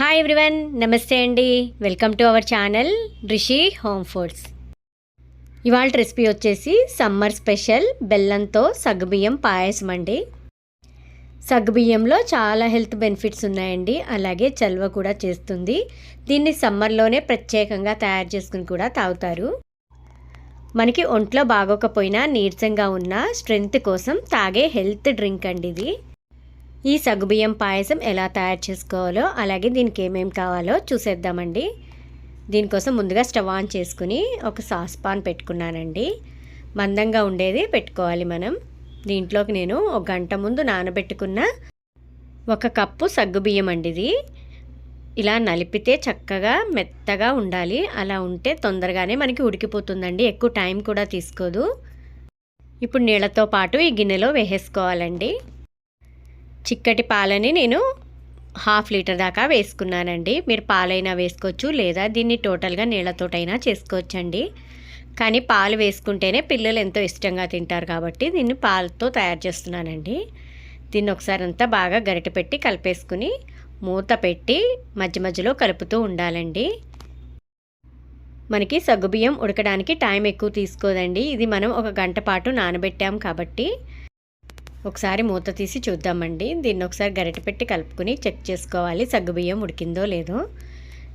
Hi everyone నమస్తే అండి. Welcome to our channel Rishi home foods ఇవాళ రెసిపీ వచ్చేసి సమ్మర్ స్పెషల్ బెల్లంతో సగ్గుబియ్యం పాయసం అండి. సగ్గుబియ్యంలో చాలా హెల్త్ బెనిఫిట్స్ ఉన్నాయండి. అలాగే చల్వ కూడా చేస్తుంది. దీన్ని సమ్మర్లోనే ప్రత్యేకంగా తయారు చేసుకుని కూడా తాగుతారు. మనకి ఒంట్లో బాగోకపోయినా నీరసంగా ఉన్న స్ట్రెంగ్త్ కోసం తాగే హెల్త్ డ్రింక్ అండి ఇది. ఈ సగ్గుబియ్యం పాయసం ఎలా తయారు చేసుకోవాలో అలాగే దీనికి ఏమేమి కావాలో చూసేద్దామండి. దీనికోసం ముందుగా స్టవ్ ఆన్ చేసుకుని ఒక సాస్ పాన్ పెట్టుకున్నానండి. మందంగా ఉండేది పెట్టుకోవాలి మనం. దీంట్లోకి నేను ఒక గంట ముందు నానబెట్టుకున్న ఒక కప్పు సగ్గుబియ్యం అండి ఇది. ఇలా నలిపితే చక్కగా మెత్తగా ఉండాలి. అలా ఉంటే తొందరగానే మనకి ఉడికిపోతుందండి. ఎక్కువ టైం కూడా తీసుకోదు. ఇప్పుడు నీళ్ళతో పాటు ఈ గిన్నెలో వేసేసుకోవాలండి. చిక్కటి పాలని నేను హాఫ్ లీటర్ దాకా వేసుకున్నానండి. మీరు పాలైనా వేసుకోవచ్చు లేదా దీన్ని టోటల్గా నీళ్ళతోటైనా చేసుకోవచ్చండి. కానీ పాలు వేసుకుంటేనే పిల్లలు ఎంతో ఇష్టంగా తింటారు కాబట్టి దీన్ని పాలతో తయారు చేస్తున్నానండి. దీన్ని ఒకసారి అంతా బాగా గరిట పెట్టి కలిపేసుకుని మూత పెట్టి మధ్య మధ్యలో కలుపుతూ ఉండాలండి. మనకి సగ్గుబియ్యం ఉడకడానికి టైం ఎక్కువ తీసుకోదండి. ఇది మనం ఒక గంట పాటు నానబెట్టాం కాబట్టి ఒకసారి మూత తీసి చూద్దామండి. దీన్ని ఒకసారి గరిట పెట్టి కలుపుకొని చెక్ చేసుకోవాలి. సగ్గుబియ్యం ఉడికిందో లేదో.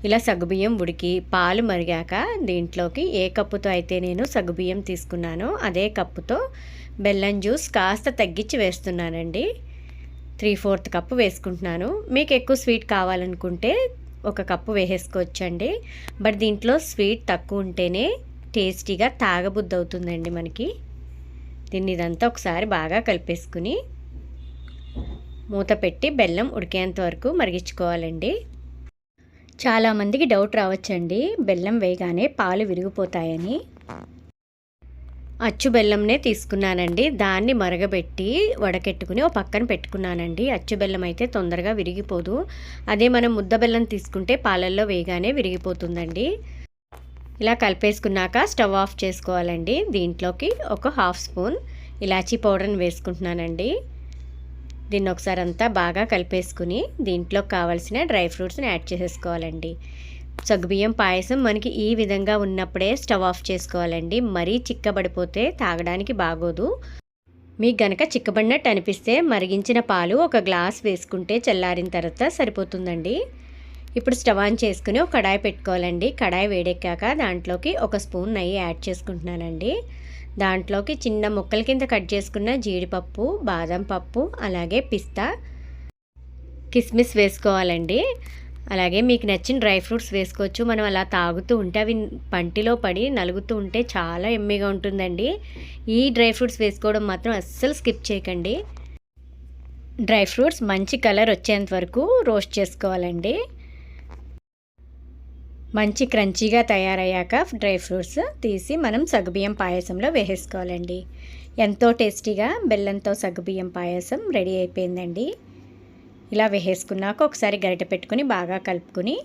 ఇలా సగ్గుబియ్యం ఉడికి పాలు మరిగాక దీంట్లోకి ఏ కప్పుతో అయితే నేను సగ్గుబియ్యం తీసుకున్నానో అదే కప్పుతో బెల్లం జ్యూస్ కాస్త తగ్గించి వేస్తున్నానండి. త్రీ ఫోర్త్ కప్పు వేసుకుంటున్నాను. మీకు ఎక్కువ స్వీట్ కావాలనుకుంటే ఒక కప్పు వేసేసుకోవచ్చండి. బట్ దీంట్లో స్వీట్ తక్కువ ఉంటేనే టేస్టీగా తాగబుద్ధి అవుతుందండి మనకి. దీన్ని ఇదంతా ఒకసారి బాగా కలిపేసుకుని మూత పెట్టి బెల్లం ఉడికేంత వరకు మరిగించుకోవాలండి. చాలామందికి డౌట్ రావచ్చండి. బెల్లం వేయగానే పాలు విరిగిపోతాయని. అచ్చు బెల్లంనే తీసుకున్నానండి. దాన్ని మరగబెట్టి వడకెట్టుకుని ఓ పక్కన పెట్టుకున్నానండి. అచ్చు బెల్లం అయితే తొందరగా విరిగిపోదు. అదే మనం ముద్ద బెల్లం తీసుకుంటే పాలల్లో వేయగానే విరిగిపోతుందండి. ఇలా కలిపేసుకున్నాక స్టవ్ ఆఫ్ చేసుకోవాలండి. దీంట్లోకి ఒక హాఫ్ స్పూన్ ఇలాచీ పౌడర్ని వేసుకుంటున్నానండి. దీన్ని ఒకసారి అంతా బాగా కలిపేసుకుని దీంట్లో కావాల్సిన డ్రై ఫ్రూట్స్ని యాడ్ చేసేసుకోవాలండి. సగ్గుబియ్యం పాయసం మనకి ఈ విధంగా ఉన్నప్పుడే స్టవ్ ఆఫ్ చేసుకోవాలండి. మరీ చిక్కబడిపోతే తాగడానికి బాగోదు. మీకు గనక చిక్కబడినట్టు అనిపిస్తే మరిగించిన పాలు ఒక గ్లాస్ వేసుకుంటే చల్లారిన తర్వాత సరిపోతుందండి. ఇప్పుడు స్టవ్ ఆన్ చేసుకుని ఒక కడాయి పెట్టుకోవాలండి. కడాయి వేడెక్కాక దాంట్లోకి ఒక స్పూన్ నెయ్యి యాడ్ చేసుకుంటున్నానండి. దాంట్లోకి చిన్న ముక్కల కింద కట్ చేసుకున్న జీడిపప్పు బాదం పప్పు అలాగే పిస్తా కిస్మిస్ వేసుకోవాలండి. అలాగే మీకు నచ్చిన డ్రై ఫ్రూట్స్ వేసుకోవచ్చు. మనం అలా తాగుతూ ఉంటే అవి పంటిలో పడి నలుగుతూ ఉంటే చాలా ఎమ్మిగా ఉంటుందండి. ఈ డ్రై ఫ్రూట్స్ వేసుకోవడం మాత్రం అస్సలు స్కిప్ చేయకండి. డ్రై ఫ్రూట్స్ మంచి కలర్ వచ్చేంత వరకు రోస్ట్ చేసుకోవాలండి. మంచి క్రంచీగా తయారయ్యాక డ్రై ఫ్రూట్స్ తీసి మనం సగ్గుబియ్యం పాయసంలో వేసేసుకోవాలండి. ఎంతో టేస్టీగా బెల్లంతో సగ్గుబియ్యం పాయసం రెడీ అయిపోయిందండి. ఇలా వేసేసుకున్నాక ఒకసారి గరిట పెట్టుకుని బాగా కలుపుకొని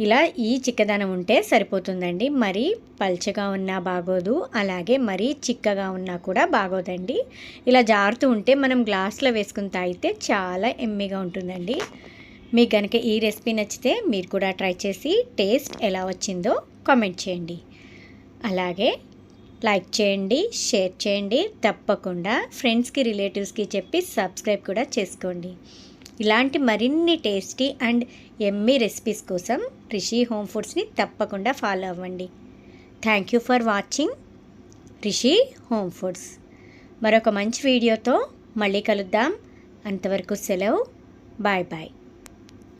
ఇలా ఈ చిక్కదనం ఉంటే సరిపోతుందండి. మరీ పల్చగా ఉన్నా బాగోదు అలాగే మరీ చిక్కగా ఉన్నా కూడా బాగోదండి. ఇలా జారుతూ ఉంటే మనం గ్లాస్లో వేసుకుని తాగితే చాలా ఎమ్మిగా ఉంటుందండి. మీకు కనుక ఈ రెసిపీ నచ్చితే మీరు కూడా ట్రై చేసి టేస్ట్ ఎలా వచ్చిందో కామెంట్ చేయండి. అలాగే లైక్ చేయండి షేర్ చేయండి. తప్పకుండా ఫ్రెండ్స్కి రిలేటివ్స్కి చెప్పి సబ్స్క్రైబ్ కూడా చేసుకోండి. ఇలాంటి మరిన్ని టేస్టీ అండ్ ఎమ్మీ రెసిపీస్ కోసం రిషి హోమ్ ఫుడ్స్ని తప్పకుండా ఫాలో అవ్వండి. Thank you for watching Rishi home foods. మరొక మంచి వీడియోతో మళ్ళీ కలుద్దాం. అంతవరకు సెలవు. Bye bye.